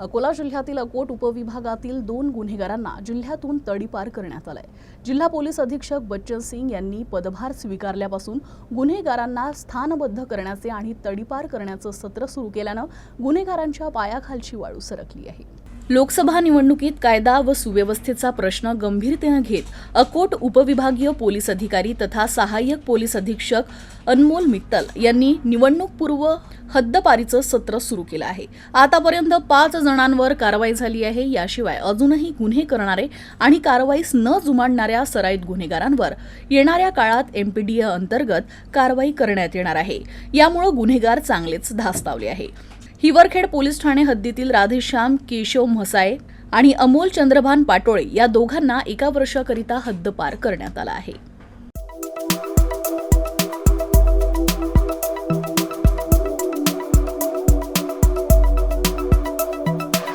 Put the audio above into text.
अकोला जिल्ह्यातील अकोट उपविभागातील दोन गुन्हेगारांना जिल्ह्यातून तडीपार करण्यात आलाय. जिल्हा पोलीस अधीक्षक बच्चन सिंग यांनी पदभार स्वीकारल्यापासून गुन्हेगारांना स्थानबद्ध करण्याचे आणि तडीपार करण्याचं सत्र सुरू केल्यानं गुन्हेगारांच्या पायाखालची वाळू सरकली आहे. लोकसभा निवडणुकीत कायदा व सुव्यवस्थेचा प्रश्न गंभीरतेनं घेत अकोट उपविभागीय पोलीस अधिकारी तथा सहाय्यक पोलीस अधीक्षक अनमोल मित्तल यांनी निवडणूकपूर्व हद्दपारीचं सत्र सुरू केलं आहे. आतापर्यंत पाच जणांवर कारवाई झाली आहे. याशिवाय अजूनही गुन्हे करणारे आणि कारवाईस न जुमाडणाऱ्या सराईत गुन्हेगारांवर येणाऱ्या काळात एमपीडीए अंतर्गत कारवाई करण्यात येणार आहे. यामुळे गुन्हेगार चांगलेच धास्तावले आहे. हिवरखेड पोलीस ठाणे हद्दीतील राधेश्याम केशव म्हसाळे आणि अमोल चंद्रभान पाटोळे या दोघांना एका वर्षाकरिता हद्दपार करण्यात आला आहे.